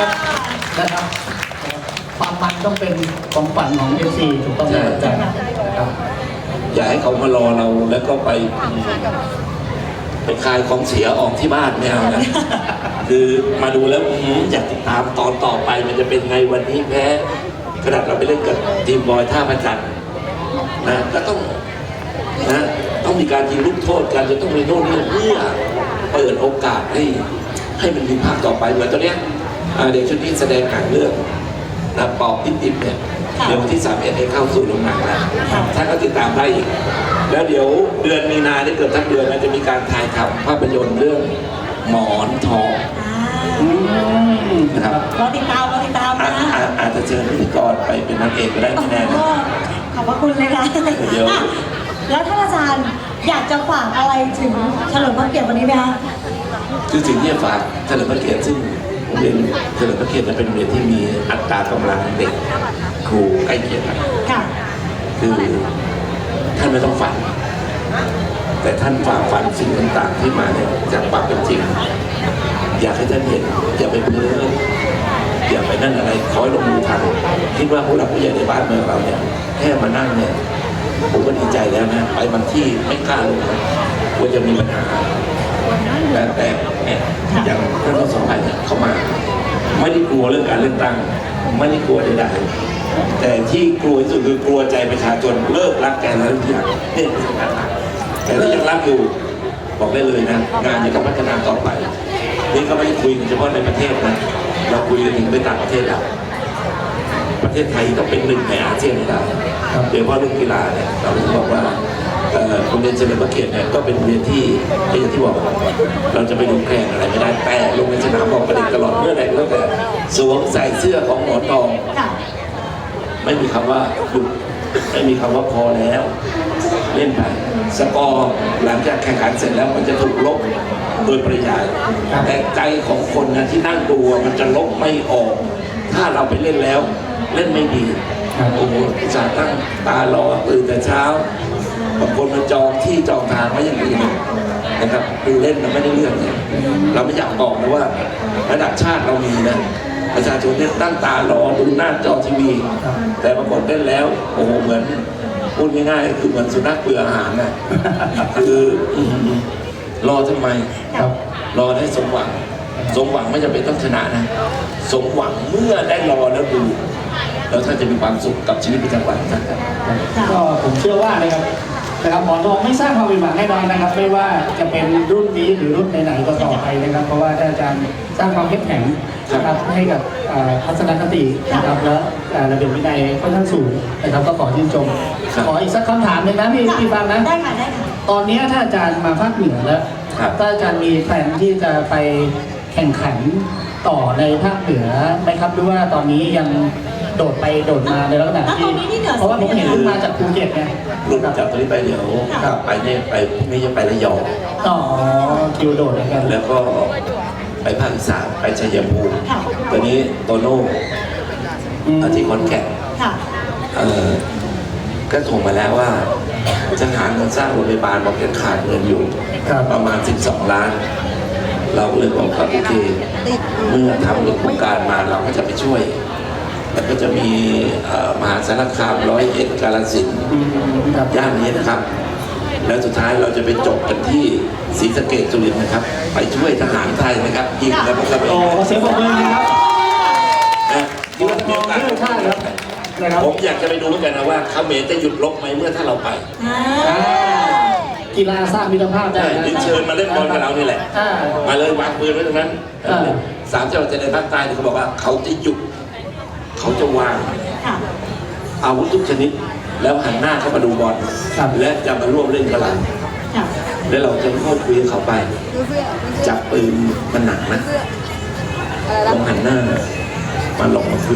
นะครับความมันต้องเป็นของฝันของเอซีถูกต้องไหมอาจารย์นะครับอย่าให้เขามารอเราแล้วก็ไปไปคลายของเสียออกที่บ้านไม่เอานะคือมาดูแล้วอื้อหืออยากติดตามตอนต่อไปมันจะเป็นไงวันนี้แพ้ขนาดเราไปเล่นกับทีมบอยท่าพระจันทร์นะก็ต้องนะต้องมีการยิงลูกโทษกันจะต้องมีโน่นนี่เพื่อเปิดโอกาสให้ให้มันมีภาคต่อไปเหมือนตอนเนี้ยอ่า เด็กชุดนี้แสดงหนังเรื่องนะปอบติดๆเนี่ยเดี๋ยววันที่สามเอ็ดให้เข้าสู่โรงหนังแล้วท่านก็ติดตามได้อีก แล้วเดี๋ยวเดือนมีนาได้เกือบทั้งเดือนนะจะมีการถ่ายทำภาพยนตร์เรื่องหมอนทองอืมนะครับรอติดตามรอติดตามอานะอาอาจจะเชิญพิธีกรไปเป็นนางเอกก็ได้ไม่แน่นะขอบพระคุณเลยค่ะเดี๋ยวอะแล้วท่านอาจารย์อยากจะฝากอะไรถึงเฉลิมพระเกียรติวันนี้ไหมคะคือสิ่งที่จะฝากเฉลิมพระเกียรติซึ่ง โรงเรียนเฉลิมพระเกียรติจะเป็นโรงเรียนที่มีอัตรากำลังเด็กครูใกล้เคียงกันค่ะคือท่านไม่ต้องฝัน แต่ท่านฝ่าฝันสิ่งต่างๆ ที่มาเนี่ยจากความเป็นจริง อยากให้ท่านเห็นอย่าไปเพ้ออย่าไปนั่นอะไรขอให้ลงมือทำคิดว่าผู้หลักผู้ใหญ่ในบ้านเมืองเราเนี่ยแค่มานั่งเนี่ยผมก็ดีใจแล้วนะไปบางที่ไม่กล้าลงนะกลัวจะมีปัญหาแต่แต่เนี่ย อย่างท่านสมภัยเนี่ยเขามา ไม่ได้กลัวเรื่องการเลือกตั้ง ไม่ได้กลัวใดๆแต่ที่กลัวที่สุดคือกลัวใจประชาชนเลิกรักแกแล้วทุกอย่างเนี่ยแต่ถ้ายังรักอยู่บอกได้เลยนะ งานยังต้องพัฒนาต่อไป นี่ก็ไม่ได้คุยเฉพาะในประเทศนะ เราคุยกันถึงไปต่างประเทศแล้ว ประเทศไทยต้องเป็นหนึ่งในอาเซียนให้ได้โดยเฉพาะเรื่องกีฬาเนี่ยเราถึงบอกว่าเอ่อโรงเรียนเฉลิมพระเกียรติเนี่ยก็เป็นโรงเรียนที่อย่างที่บอกเราจะไปดูแข่งอะไรไม่ได้แต่ลงในสนามบอกประเด็นตลอดเมื่อใดก็แล้วแต่สวมใส่เสื้อของหมอนทองค่ะไม่มีคำว่าหยุดไม่มีคำว่าพอแล้ว เล่นไปสกอร์หลังจากแข่งขันเสร็จแล้วมันจะถูกลบโดยปริยายแต่ใจของคนนะที่นั่งดูอะมันจะลบไม่ออก ถ้าเราไปเล่นแล้ว เล่นไม่ดีโอ้โหจะตั้งตารอตื่นแต่เช้าบางคนมาจองที่จองทางไว้อย่างอื่นนะครับดูเล่นมันไม่ได้เรื่องเนี่ยเราไม่อยากบอกนะว่า ระดับชาติเรามีนะประชาชนเนี่ยตั้งตารอดูหน้าจอทีวี แต่ปรากฏเล่นแล้วโอ้โหเหมือนพูดง่ายๆคือเหมือนสุนัขเบื่ออาหารน่ะคืออื้อหือรอทำไมครับ รอได้สมหวัง สมหวังไม่จำเป็นต้องชนะนะ สมหวังเมื่อได้รอแล้วดู แล้วท่านจะมีความสุขกับชีวิตประจำวันท่านครับ ก็ผมเชื่อว่านะครับนะครับหมอนทองไม่สร้างความผิดหวังแน่นอนนะครับ ไม่ว่าจะเป็นรุ่นนี้หรือรุ่นไหนๆก็ต่อไปนะครับ เพราะว่าท่านอาจารย์สร้างความเข้มแข็งนะครับให้กับเอ่อทัศนคตินะครับและเอ่อระเบียบวินัยค่อนข้างสูงนะครับก็ขอชื่นชมครับ ขออีกสักคำถามหนึ่งนะพี่พี่ฟังนะ ได้ค่ะได้ค่ะ ตอนนี้ถ้าอาจารย์มาภาคเหนือแล้วครับ ถ้าอาจารย์มีแผนที่จะไปแข่งขัน ต่อในภาคเหนือไหมครับหรือว่าตอนนี้ยังโดดไปโดดมาในลักษณะแล้วตอนนี้ที่เหนือเพราะว่าผมเห็นเพิ่งมาจากภูเก็ตไงหลุดจากตรงนี้ไปเดี๋ยวกลับไปเนี่ยไปพรุ่งนี้จะไประยองอ๋อคิวโดดเหมือนกันแล้วก็ไปภาคอีสานไปชัยภูมิค่ะตอนนี้โตโน่อืมอาที่ขอนแก่นค่ะเอ่อก็ส่งมาแล้วว่าจะหาเงินสร้างโรงพยาบาลบอกยังขาดเงินอยู่ครับประมาณ 12 ล้าน เราก็เลยบอกว่าโอเคเมื่อทำเรื่องโครงการมาเราก็จะไปช่วยแล้วก็จะมีเอ่อมหาสารคามร้อยเอ็ดกาลสินธุ์อืมครับย่านนี้นะครับ แล้วสุดท้ายเราจะไปจบกันที่ศรีสะเกดสุรินทร์นะครับ ไปช่วยทหารไทยนะครับยิงแล้วก็ไปโอ้ขอเสียงปรบมือนะครับนะที่ว่ามีโอกาสเรื่องชาติครับนะครับผมอยากจะไปดูเหมือนกันนะว่าเขมรจะหยุดรบไหมเมื่อถ้าเราไปอ่าอ่า กีฬาสร้างมิตรภาพได้ใช่นะเรียนเชิญมาเล่นบอลกับเรานี่แหละ อ่า มาเลยวางปืนไว้ตรงนั้นอ่าสามจังหวัดชายแดนภาคใต้เนี่ยเขาบอกว่าเขาจะหยุดเขาจะวางค่ะ อาวุธทุกชนิด แล้วหันหน้าเข้ามาดูบอลครับ และจะมาร่วมเล่นกับเราค่ะ แล้วเราจะค่อยคุยกับเขาไป จับปืนมันหนักนะลองหันหน้ามาลองมาคุย